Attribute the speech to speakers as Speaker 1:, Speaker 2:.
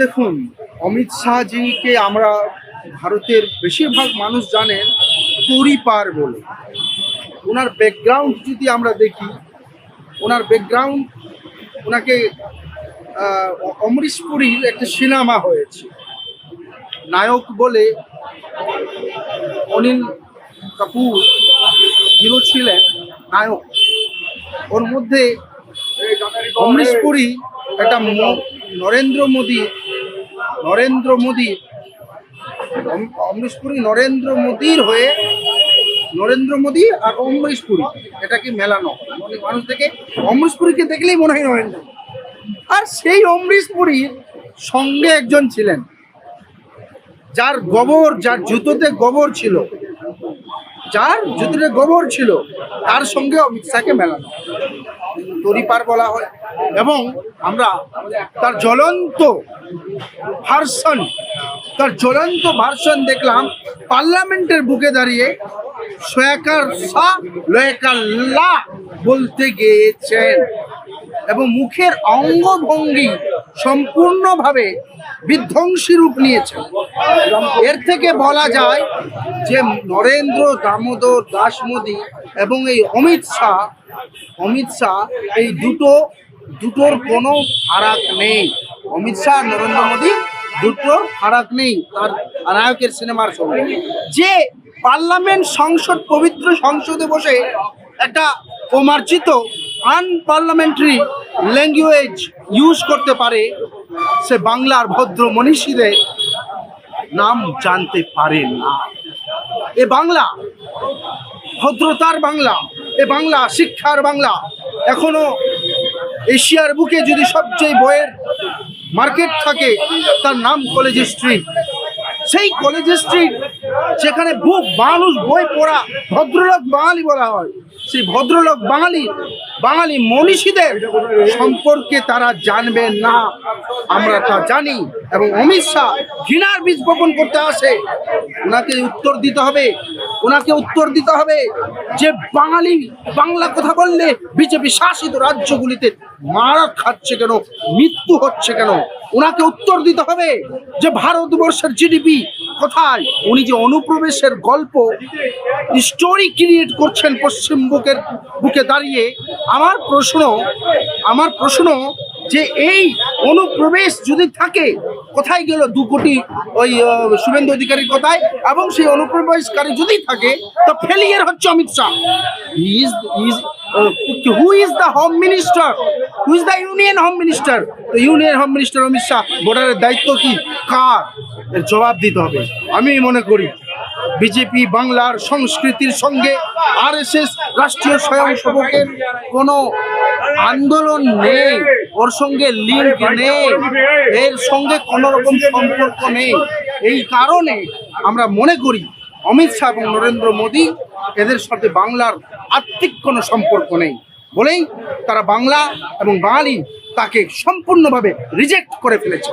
Speaker 1: দেখুন, অমিত শাহজিকে আমরা ভারতের বেশিরভাগ মানুষ জানেন তরিপার বলে। ওনার ব্যাকগ্রাউন্ড যদি আমরা দেখি, ওনার ব্যাকগ্রাউন্ড ওনাকে অমরিশ পুরীর একটা সিনেমা হয়েছে। নায়ক বলে অনিল কাপুর হিরো ছিলেন নায়ক। ওর মধ্যে অমরিশ পুরী একটা নরেন্দ্র মোদী নরেন্দ্র মোদী অম- অমরিশ পুরী নরেন্দ্র মোদীর হয়ে, নরেন্দ্র মোদী আর অমরিশ পুরী এটাকে মেলানো হয়। মানে মানুষ দেখে অমরিশ পুরীকে দেখলেই মনে হয় নরেন্দ্র আর সেই অমরিশ পুরীর সঙ্গে একজন ছিলেন, যার গোবর, যার জুতোতে গোবর ছিল যার যদি গোবর ছিল, তার সঙ্গে অমিত শাহকে মেলানো। তরিপার বলা হয়। এবং আমরা তার জ্বলন্ত ভার্সন, তার জ্বলন্ত ভার্সন দেখলাম পার্লামেন্টের বুকে দাঁড়িয়ে সয়াকার সা লয়াকার লা বলতে গিয়েছেন। এবং মুখের অঙ্গভঙ্গি সম্পূর্ণভাবে বিধ্বংসী রূপ নিয়েছে। এর থেকে বলা যায় যে নরেন্দ্র দামোদর দাস মোদী এবং এই অমিত শাহ অমিত শাহ এই দুটো, দুটোর কোনো ফারাক নেই। অমিত শাহ নরেন্দ্র মোদী দুটোর ফারাক নেই তার নায়কের সিনেমার সঙ্গে। যে পার্লামেন্ট সংসদ, পবিত্র সংসদে বসে একটা অমার্জিত আনপার্লামেন্টারি ল্যাঙ্গুয়েজ ইউজ করতে পারে, সে বাংলার ভদ্র মনীষীদের নাম জানতে পারে না। এ বাংলা, ভদ্রতার বাংলা, এ বাংলা, শিক্ষার বাংলা, এখনও এশিয়ার বুকে যদি সবচেয়ে বইয়ের মার্কেট থাকে, তার নাম কলেজ স্ট্রিট। সেই কলেজ স্ট্রিট যেখানে বুক মানুষ বই পড়া ভদ্রলোক বাঙালি বলা হয়। সেই ভদ্রলোক বাঙালি বাঙালি মনীষীদের সম্পর্কে তারা জানবে না। আমরা তা জানি এবং অমিত শাহ ঘৃণার বীজ বপন করতে আসে। ওনাকে উত্তর দিতে হবে। ওনাকে উত্তর দিতে হবে যে বাঙালি বাংলা কথা বললে বিজেপি শাসিত রাজ্যগুলিতে মারা খাচ্ছে কেন? মৃত্যু হচ্ছে কেন? ওনাকে উত্তর দিতে হবে যে ভারতবর্ষের জিডিপি কোথায়? উনি যে অনুপ্রবেশের গল্প স্টোরি ক্রিয়েট করছেন পশ্চিম বুকের, বুকে দাঁড়িয়ে, আমার প্রশ্ন আমার প্রশ্ন যে এই অনুপ্রবেশ যদি থাকে, কোথায় গেল দু কোটি ওই শুভেন্দু অধিকারীর কথায়? এবং সেই অনুপ্রবেশকারী যদি থাকে, তো ফেলিয়ার হচ্ছে Amit Shah. Is is who is the home minister who is the union home minister তো union home minister Amit Shah বর্ডারের দায়িত্ব কি? কার? এর জবাব দিতে হবে। আমি মনে করি, বিজেপি বাংলার সংস্কৃতির সঙ্গে আরএসএস রাষ্ট্রীয় স্বয়ংসেবকের কোনো আন্দোলন নেই ওর সঙ্গে লিঙ্ক নেই এর সঙ্গে কোনো রকম সম্পর্ক নেই। এই কারণে আমরা মনে করি অমিত শাহ এবং নরেন্দ্র মোদী এদের সাথে বাংলার আর্থিক কোনো সম্পর্ক নেই। বলেই তারা বাংলা এবং বাঙালি তাকে সম্পূর্ণভাবে রিজেক্ট করে ফেলেছে।